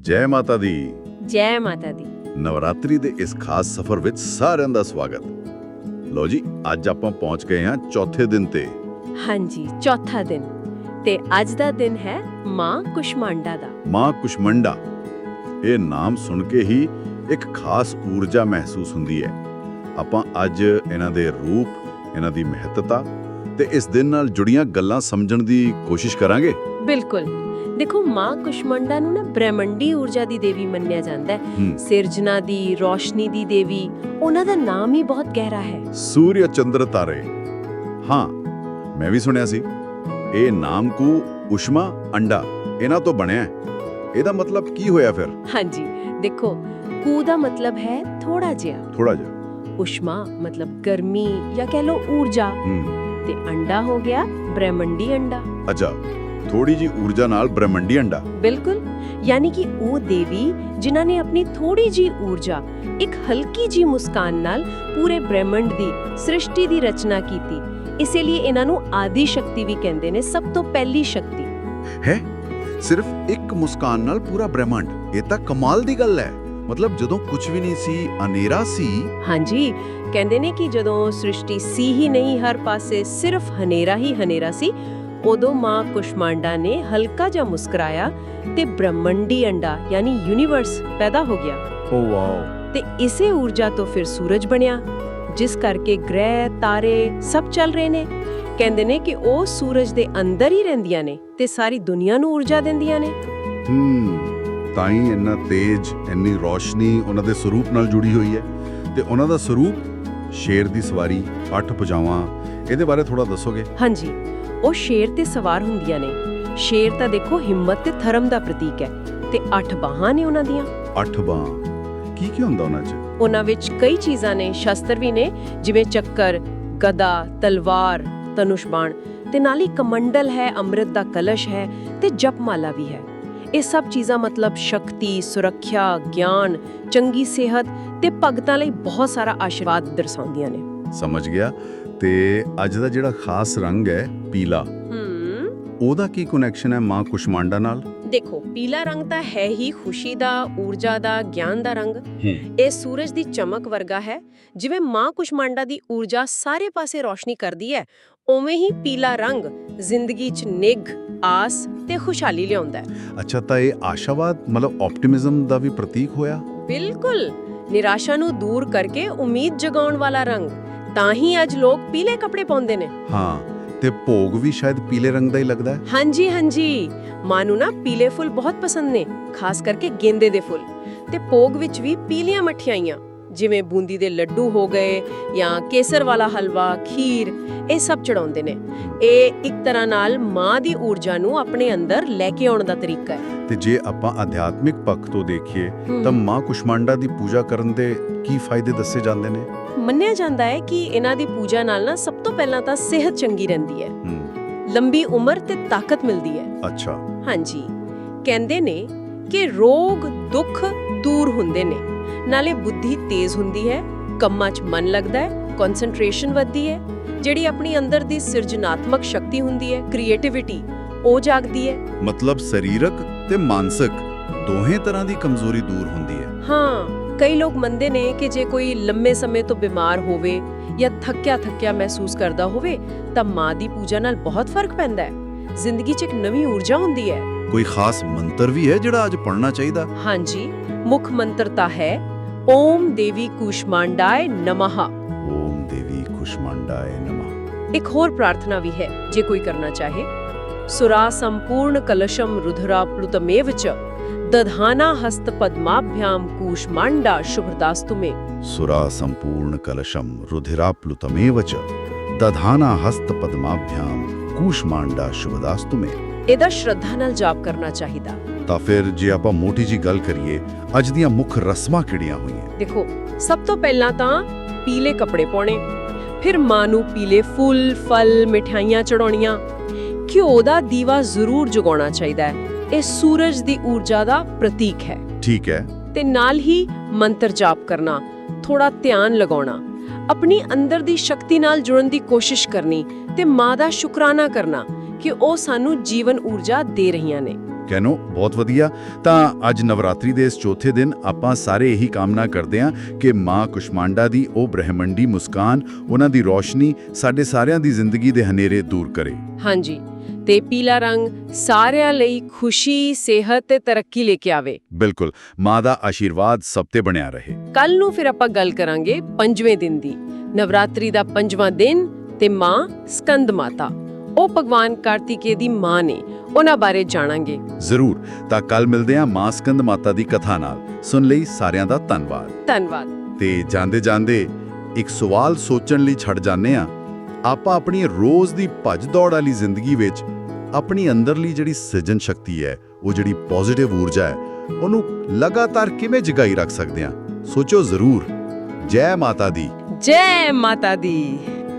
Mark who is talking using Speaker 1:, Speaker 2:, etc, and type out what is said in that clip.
Speaker 1: ਜੈ ਮਾਤਾ ਦੀ।
Speaker 2: ਜੈ ਮਾਤਾ ਦੀ।
Speaker 1: ਨਵਰਾਤਰੀ ਦੇ ਇਸ ਖਾਸ ਸਫ਼ਰ ਵਿੱਚ ਸਾਰਿਆਂ ਦਾ ਸਵਾਗਤ। ਲੋ ਜੀ ਅੱਜ ਆਪਾਂ ਪਹੁੰਚ ਗਏ ਹਾਂ ਚੌਥੇ ਦਿਨ ਤੇ।
Speaker 2: ਹਾਂਜੀ ਚੌਥਾ ਦਿਨ। ਤੇ ਅੱਜ ਦਾ ਦਿਨ ਹੈ ਮਾਂ ਕੁਸ਼ਮਾਂਡਾ ਦਾ।
Speaker 1: ਮਾਂ ਕੁਸ਼ਮੰਡਾ। ਇਹ ਨਾਮ ਸੁਣ ਕੇ ਹੀ ਇੱਕ ਖਾਸ ਊਰਜਾ ਮਹਿਸੂਸ ਹੁੰਦੀ ਹੈ। ਆਪਾਂ ਅੱਜ ਇਹਨਾਂ ਦੇ ਰੂਪ ਇਹਨਾਂ ਦੀ ਮਹੱਤਤਾ ਤੇ ਇਸ ਦਿਨ ਨਾਲ ਜੁੜੀਆਂ ਗੱਲਾਂ ਸਮਝਣ ਦੀ ਕੋਸ਼ਿਸ਼ ਕਰਾਂਗੇ।
Speaker 2: ਬਿਲਕੁਲ। ਦੇਖੋ ਮਾਂ ਕੁਸ਼ਮਾਂਡਾ ਨੂੰ ਨਾ ਬ੍ਰਹਮੰਡੀ ਊਰਜਾ ਦੀ ਦੇਵੀ ਮੰਨਿਆ ਜਾਂਦਾ ਹੈ। ਸਿਰਜਣਾ ਦੀ ਰੋਸ਼ਨੀ ਦੀ ਦੇਵੀ ਉਹਨਾਂ ਦਾ ਨਾਮ ਹੀ ਬਹੁਤ ਗਹਿਰਾ ਹੈ।
Speaker 1: ਸੂਰਯ ਚੰਦਰ ਤਾਰੇ। ਹਾਂ ਮੈਂ ਵੀ ਸੁਣਿਆ ਸੀ। ਇਹ ਨਾਮ ਕੂ ਉਸ਼ਮਾ ਅੰਡਾ ਇਹਨਾਂ ਤੋਂ ਬਣਿਆ ਹੈ। ਇਹਦਾ ਮਤਲਬ ਕੀ ਹੋਇਆ ਫਿਰ?
Speaker 2: ਹਾਂਜੀ ਦੇਖੋ ਕੂ ਦਾ ਮਤਲਬ ਹੈ ਥੋੜਾ ਜਿਹਾ।
Speaker 1: ਥੋੜਾ ਜਿਹਾ।
Speaker 2: ਉਸ਼ਮਾ ਮਤਲਬ ਗਰਮੀ ਜਾਂ ਕਹਿ ਲਓ ਊਰਜਾ। ਤੇ ਅੰਡਾ ਹੋ ਗਿਆ ਬ੍ਰਹਮੰਡੀ ਅੰਡਾ।
Speaker 1: ਅੱਛਾ। ਥੋੜੀ ਜੀ ਊਰਜਾ ਨਾਲ ਬ੍ਰਹਮੰਡੀ ਅੰਡਾ।
Speaker 2: ਬਿਲਕੁਲ। ਯਾਨੀ ਕਿ ਉਹ ਦੇਵੀ ਜਿਨ੍ਹਾਂ ਨੇ ਆਪਣੀ ਥੋੜੀ ਜੀ ਊਰਜਾ ਇੱਕ ਹਲਕੀ ਜੀ ਮੁਸਕਾਨ ਨਾਲ ਪੂਰੇ ਬ੍ਰਹਿਮੰਡ ਦੀ ਸ੍ਰਿਸ਼ਟੀ ਦੀ ਰਚਨਾ ਕੀਤੀ। ਇਸੇ ਲਈ ਇਹਨਾਂ ਨੂੰ ਆਦਿ ਸ਼ਕਤੀ ਵੀ ਕਹਿੰਦੇ ਨੇ ਸਭ ਤੋਂ ਪਹਿਲੀ ਸ਼ਕਤੀ।
Speaker 1: ਹੈ? ਸਿਰਫ ਇੱਕ ਮੁਸਕਾਨ ਨਾਲ ਪੂਰਾ ਬ੍ਰਹਮੰਡ। ਇਹ ਤਾਂ ਕਮਾਲ ਦੀ ਗੱਲ ਹੈ। ਮਤਲਬ ਜਦੋਂ ਕੁਝ ਵੀ ਨਹੀਂ ਸੀ ਹਨੇਰਾ ਸੀ।
Speaker 2: ਹਾਂਜੀ। ਕਹਿੰਦੇ ਨੇ ਕਿ ਜਦੋਂ ਸ੍ਰਿਸ਼ਟੀ ਸੀ ਹੀ ਨਹੀਂ ਹਰ ਪਾਸੇ ਸਿਰਫ ਹਨੇਰਾ ਹੀ ਹਨੇਰਾ ਸੀ। ਉਦੋਂ ਮਾਂ ਕੁਸ਼ਮਾਂਡਾ ਨੇ ਹਲਕਾ ਜਿਹਾ ਮੁਸਕਰਾਇਆ ਤੇ ਬ੍ਰਹਮੰਡੀ ਅੰਡਾ ਯਾਨੀ ਯੂਨੀਵਰਸ ਪੈਦਾ ਹੋ ਗਿਆ।
Speaker 1: Oh wow.
Speaker 2: ਤੇ ਇਸੇ ਊਰਜਾ ਤੋਂ ਫਿਰ ਸੂਰਜ ਬਣਿਆ ਜਿਸ ਕਰਕੇ ਗ੍ਰਹਿ ਤਾਰੇ ਸਭ ਚੱਲ ਰਹੇ ਨੇ। ਕਹਿੰਦੇ ਨੇ ਕਿ ਉਹ ਸੂਰਜ ਦੇ ਅੰਦਰ ਹੀ ਰਹਿੰਦੀਆਂ ਨੇ ਤੇ ਸਾਰੀ ਦੁਨੀਆ ਨੂੰ ਊਰਜਾ ਦਿੰਦੀਆਂ ਨੇ।
Speaker 1: ਹੂੰ ਤਾਂ ਹੀ ਇੰਨਾ ਤੇਜ ਇੰਨੀ ਰੋਸ਼ਨੀ ਉਹਨਾਂ ਦੇ ਸਰੂਪ ਨਾਲ ਜੁੜੀ ਹੋਈ ਹੈ। ਤੇ ਉਹਨਾਂ ਦਾ ਸਰੂਪ ਸ਼ੇਰ ਦੀ ਸਵਾਰੀ ਅੱਠ ਭੁਜਾਵਾਂ ਇਹਦੇ ਬਾਰੇ ਥੋੜਾ ਦੱਸੋਗੇ?
Speaker 2: ਹਾਂਜੀ। ਉਹ ਸ਼ੇਰ ਤੇ ਸਵਾਰ ਹੁੰਦੀਆਂ ਨੇ। ਸ਼ੇਰ ਤਾਂ ਦੇਖੋ ਹਿੰਮਤ ਤੇ ਧਰਮ ਦਾ ਪ੍ਰਤੀਕ ਹੈ ਤੇ ਅੱਠ ਬਾਹਾਂ ਨੇ ਉਹਨਾਂ ਦੀਆਂ।
Speaker 1: ਅੱਠ ਬਾਂ ਕੀ ਕੀ ਹੁੰਦਾ ਉਹਨਾਂ 'ਚ?
Speaker 2: ਉਹਨਾਂ ਵਿੱਚ ਕਈ ਚੀਜ਼ਾਂ ਨੇ ਸ਼ਸਤਰ ਵੀ ਨੇ ਜਿਵੇਂ ਚੱਕਰ ਗਦਾ ਤਲਵਾਰ ਧਨੁਸ਼ਬਾਣ ਤੇ ਨਾਲ ਹੀ ਕਮੰਡਲ ਹੈ ਅੰਮ੍ਰਿਤ ਦਾ ਕਲਸ਼ ਹੈ ਤੇ ਜਪਮਾਲਾ ਵੀ ਹੈ। ਇਹ ਸਭ ਚੀਜ਼ਾਂ ਮਤਲਬ ਸ਼ਕਤੀ ਸੁਰੱਖਿਆ ਗਿਆਨ ਚੰਗੀ ਸਿਹਤ ਤੇ ਭਗਤਾਂ ਲਈ ਬਹੁਤ ਸਾਰਾ ਆਸ਼ੀਰਵਾਦ ਦਰਸਾਉਂਦੀਆਂ ਨੇ।
Speaker 1: ਸਮਝ ਗਿਆ। ਤੇ ਅੱਜ ਦਾ ਜਿਹੜਾ ਖਾਸ ਰੰਗ ਹੈ ਪੀਲਾ।
Speaker 2: ਹੂੰ।
Speaker 1: ਉਹਦਾ ਕੀ ਕਨੈਕਸ਼ਨ ਹੈ ਮਾਂ ਕੁਸ਼ਮਾਂਡਾ ਨਾਲ?
Speaker 2: ਦੇਖੋ ਪੀਲਾ ਰੰਗ ਤਾਂ ਹੈ ਹੀ ਖੁਸ਼ੀ ਦਾ ਊਰਜਾ ਦਾ ਗਿਆਨ ਦਾ ਰੰਗ। ਇਹ ਸੂਰਜ ਦੀ ਚਮਕ ਵਰਗਾ ਹੈ ਜਿਵੇਂ ਮਾਂ ਕੁਸ਼ਮਾਂਡਾ ਦੀ ਊਰਜਾ ਸਾਰੇ ਪਾਸੇ ਰੋਸ਼ਨੀ ਕਰਦੀ ਹੈ ਉਵੇਂ ਹੀ ਪੀਲਾ ਰੰਗ ਜ਼ਿੰਦਗੀ 'ਚ ਨਿੱਘ ਆਸ ਤੇ ਖੁਸ਼ਹਾਲੀ ਲਿਆਉਂਦਾ ਹੈ।
Speaker 1: ਅੱਛਾ ਤਾਂ ਇਹ ਆਸ਼ਾਵਾਦ ਮਤਲਬ ਆਪਟਿਮਿਜ਼ਮ ਦਾ ਵੀ ਪ੍ਰਤੀਕ ਹੋਇਆ?
Speaker 2: ਬਿਲਕੁਲ। ਨਿਰਾਸ਼ਾ ਨੂੰ ਦੂਰ ਕਰਕੇ ਉਮੀਦ ਜਗਾਉਣ ਵਾਲਾ ਰੰਗ। ਤਾਂ ਹੀ ਅੱਜ ਲੋਕ ਪੀਲੇ ਕੱਪੜੇ ਪਾਉਂਦੇ ਨੇ।
Speaker 1: ਹਾਂ ਤੇ ਭੋਗ ਵੀ ਸ਼ਾਇਦ ਪੀਲੇ ਰੰਗ ਦਾ ਹੀ ਲੱਗਦਾ ਹੈ।
Speaker 2: ਹਾਂਜੀ ਹਾਂਜੀ। ਮਾਂ ਨੂੰ ਨਾ ਪੀਲੇ ਫੁੱਲ ਬਹੁਤ ਪਸੰਦ ਨੇ ਖਾਸ ਕਰਕੇ ਗੇਂਦੇ ਦੇ ਫੁੱਲ। ਤੇ ਭੋਗ ਵਿੱਚ ਵੀ ਪੀਲੀਆਂ ਮਠਿਆਈਆਂ ਜਿਵੇਂ ਬੂੰਦੀ ਦੇ ਲੱਡੂ ਹੋ ਗਏ ਜਾਂ ਕੇਸਰ ਵਾਲਾ ਹਲਵਾ ਖੀਰ ਇਹ ਸਭ ਚੜਾਉਂਦੇ ਨੇ। ਇਹ ਇੱਕ ਤਰ੍ਹਾਂ ਨਾਲ ਮਾਂ ਦੀ ਊਰਜਾ ਨੂੰ ਆਪਣੇ ਅੰਦਰ ਲੈ ਕੇ ਆਉਣ ਦਾ ਤਰੀਕਾ ਹੈ।
Speaker 1: ਤੇ ਜੇ ਆਪਾਂ ਅਧਿਆਤਮਿਕ ਪੱਖ ਤੋਂ ਦੇਖੀਏ ਤਾਂ ਮਾਂ ਕੁਸ਼ਮਾਂਡਾ ਦੀ ਪੂਜਾ ਕਰਨ ਦੇ ਕੀ ਫਾਇਦੇ ਦੱਸੇ ਜਾਂਦੇ ਨੇ?
Speaker 2: ਮੰਨਿਆ ਜਾਂਦਾ ਹੈ ਕਿ ਇਹਨਾਂ ਦੀ ਪੂਜਾ ਨਾਲ ਨਾ ਸਭ ਤੋਂ ਪਹਿਲਾਂ ਤਾਂ ਸਿਹਤ ਚੰਗੀ ਰਹਿੰਦੀ ਹੈ। ਲੰਬੀ ਉਮਰ ਤੇ ਤਾਕਤ ਮਿਲਦੀ ਹੈ।
Speaker 1: ਅੱਛਾ।
Speaker 2: ਹਾਂਜੀ। ਕਹਿੰਦੇ ਨੇ ਕਿ ਰੋਗ ਦੁੱਖ ਦੂਰ ਹੁੰਦੇ ਨੇ। ਨਾਲੇ ਬੁੱਧੀ ਤੇਜ਼ ਹੁੰਦੀ ਹੈ ਕੰਮਾਂ 'ਚ ਮਨ ਲੱਗਦਾ ਹੈ ਕਨਸੈਂਟਰੇਸ਼ਨ ਵੱਧਦੀ ਹੈ ਜਿਹੜੀ ਆਪਣੀ ਅੰਦਰ ਦੀ ਸਿਰਜਣਾਤਮਕ ਸ਼ਕਤੀ ਹੁੰਦੀ ਹੈ ਕ੍ਰੀਏਟੀਵਿਟੀ ਉਹ ਜਾਗਦੀ ਹੈ।
Speaker 1: ਮਤਲਬ ਸਰੀਰਕ ਤੇ ਮਾਨਸਿਕ ਦੋਹੇ ਤਰ੍ਹਾਂ ਦੀ ਕਮਜ਼ੋਰੀ ਦੂਰ ਹੁੰਦੀ ਹੈ।
Speaker 2: ਹਾਂ ਕਈ ਲੋਕ ਮੰਨਦੇ ਨੇ ਕਿ ਜੇ ਕੋਈ ਲੰਮੇ ਸਮੇਂ ਤੋਂ ਬਿਮਾਰ ਹੋਵੇ ਜਾਂ ਥੱਕਿਆ ਥੱਕਿਆ ਮਹਿਸੂਸ ਕਰਦਾ ਹੋਵੇ ਤਾਂ ਮਾਂ ਦੀ ਪੂਜਾ ਨਾਲ ਬਹੁਤ ਫ਼ਰਕ ਪੈਂਦਾ ਹੈ। ਜ਼ਿੰਦਗੀ 'ਚ ਇੱਕ ਨਵੀਂ ਊਰਜਾ ਹੁੰਦੀ ਹੈ।
Speaker 1: ਕੋਈ ਖਾਸ ਮੰਤਰ ਵੀ ਹੈ ਜਿਹੜਾ ਅੱਜ ਪੜਨਾ ਚਾਹੀਦਾ?
Speaker 2: ਹਾਂਜੀ ਮੁੱਖ ਮੰਤਰ ਤਾਂ ਹੈ ओम देवी कुष्मांडाय नमः।
Speaker 1: ओम देवी कुष्मांडाय नमः।
Speaker 2: एक और प्रार्थना भी है जे कोई करना चाहे। सुरा संपूर्ण कलशम रुधरा प्लुतमेव च। दधाना हस्त पद्माभ्याम कुष्मांडा शुभ्रदास्तु
Speaker 1: में। सुरा संपूर्ण कलशम रुधिरा प्लुतमेव च। दधाना हस्त पद्माभ्याम कुष्मांडा शुभदास्तु
Speaker 2: में। एदा श्रद्धा नाल जाप करना चाहिदा।
Speaker 1: ਤਾਂ ਫਿਰ ਜੇ ਆਪਾਂ ਮੋਟੀ ਜੀ ਗੱਲ ਕਰੀਏ ਅੱਜ ਦੀਆਂ ਮੁੱਖ ਰਸਮਾਂ ਕਿਹੜੀਆਂ ਹੋਈਆਂ?
Speaker 2: ਦੇਖੋ ਸਭ ਤੋਂ ਪਹਿਲਾਂ ਤਾਂ ਪੀਲੇ ਕੱਪੜੇ ਪਾਉਣੇ ਫਿਰ ਮਾਂ ਨੂੰ ਪੀਲੇ ਫੁੱਲ ਫਲ ਮਿਠਾਈਆਂ ਚੜਾਉਣੀਆਂ ਘਿਓ ਦਾ ਦੀਵਾ ਜ਼ਰੂਰ ਜਗਾਉਣਾ ਚਾਹੀਦਾ ਹੈ। ਇਹ ਸੂਰਜ ਦੀ ਊਰਜਾ ਦਾ ਪ੍ਰਤੀਕ ਹੈ।
Speaker 1: ਠੀਕ ਹੈ।
Speaker 2: ਤੇ ਨਾਲ ਹੀ ਮੰਤਰ ਜਾਪ ਕਰਨਾ ਥੋੜਾ ਧਿਆਨ ਲਗਾਉਣਾ ਆਪਣੀ ਅੰਦਰ ਦੀ ਸ਼ਕਤੀ ਨਾਲ ਜੁੜਨ ਦੀ ਕੋਸ਼ਿਸ਼ ਕਰਨੀ ਤੇ ਮਾਂ ਦਾ ਸ਼ੁਕਰਾਨਾ ਕਰਨਾ ਕਿ ਉਹ ਸਾਨੂੰ ਜੀਵਨ ਊਰਜਾ ਦੇ ਰਹੀਆਂ ਨੇ।
Speaker 1: ਕਹਿਨੋ ਬਹੁਤ ਵਧੀਆ। ਤਾਂ ਅੱਜ ਨਵਰਾਤਰੀ ਦੇ ਇਸ ਚੌਥੇ ਦਿਨ ਆਪਾਂ ਸਾਰੇ ਇਹੀ ਕਾਮਨਾ ਕਰਦੇ ਹਾਂ ਕਿ ਮਾਂ ਕੁਸ਼ਮਾਂਡਾ ਦੀ ਉਹ ਬ੍ਰਹਿਮੰਡੀ ਮੁਸਕਾਨ ਉਹਨਾਂ ਦੀ ਰੋਸ਼ਨੀ ਸਾਡੇ ਸਾਰਿਆਂ ਦੀ ਜ਼ਿੰਦਗੀ ਦੇ ਹਨੇਰੇ ਦੂਰ ਕਰੇ।
Speaker 2: ਹਾਂਜੀ। ਤੇ ਪੀਲਾ ਰੰਗ ਸਾਰਿਆਂ ਲਈ ਖੁਸ਼ੀ ਸਿਹਤ ਤੇ ਤਰੱਕੀ ਲੈ ਕੇ ਆਵੇ।
Speaker 1: ਬਿਲਕੁਲ। ਮਾਂ ਦਾ ਆਸ਼ੀਰਵਾਦ ਸਭ ਤੇ ਬਣਿਆ ਰਹੇ।
Speaker 2: ਕੱਲ ਨੂੰ ਫਿਰ ਆਪਾਂ ਗੱਲ ਕਰਾਂਗੇ ਪੰਜਵੇਂ ਦਿਨ ਦੀ। ਨਵਰਾਤਰੀ ਦਾ ਪੰਜਵਾਂ ਦਿਨ ਤੇ ਮਾਂ ਸਕੰਦ ਮਾਤਾ। ਉਹ ਭਗਵਾਨ ਕਾਰਤਿਕੇ ਦੀ ਮਾਂ ਨੇ। ਉਹਨਾਂ ਬਾਰੇ ਜਾਣਾਂਗੇ।
Speaker 1: ਜ਼ਰੂਰ ਤਾਂ ਕੱਲ ਮਿਲਦੇ ਹਾਂ ਮਾਂ ਸਕੰਦ ਮਾਤਾ ਦੀ ਕਥਾ ਨਾਲ। ਸੁਣ ਲਈ ਸਾਰਿਆਂ ਦਾ ਧੰਨਵਾਦ।
Speaker 2: ਧੰਨਵਾਦ।
Speaker 1: ਤੇ ਜਾਂਦੇ ਜਾਂਦੇ ਇੱਕ ਸਵਾਲ ਸੋਚਣ ਲਈ ਛੱਡ ਜਾਂਦੇ ਆ ਆਪਾਂ ਆਪਣੀ ਰੋਜ਼ ਦੀ ਭੱਜ ਦੌੜ ਵਾਲੀ ਜ਼ਿੰਦਗੀ ਵਿੱਚ ਆਪਣੀ ਅੰਦਰਲੀ ਜਿਹੜੀ ਸਿਰਜਣ ਸ਼ਕਤੀ ਹੈ ਉਹ ਜਿਹੜੀ ਪੋਜ਼ਿਟਿਵ ਊਰਜਾ ਹੈ ਉਹਨੂੰ ਲਗਾਤਾਰ ਕਿਵੇਂ ਜਗਾਈ ਰੱਖ ਸਕਦੇ ਆ ਸੋਚੋ ਜ਼ਰੂਰ। ਜੈ ਮਾਤਾ ਦੀ।
Speaker 2: ਜੈ ਮਾਤਾ ਦੀ।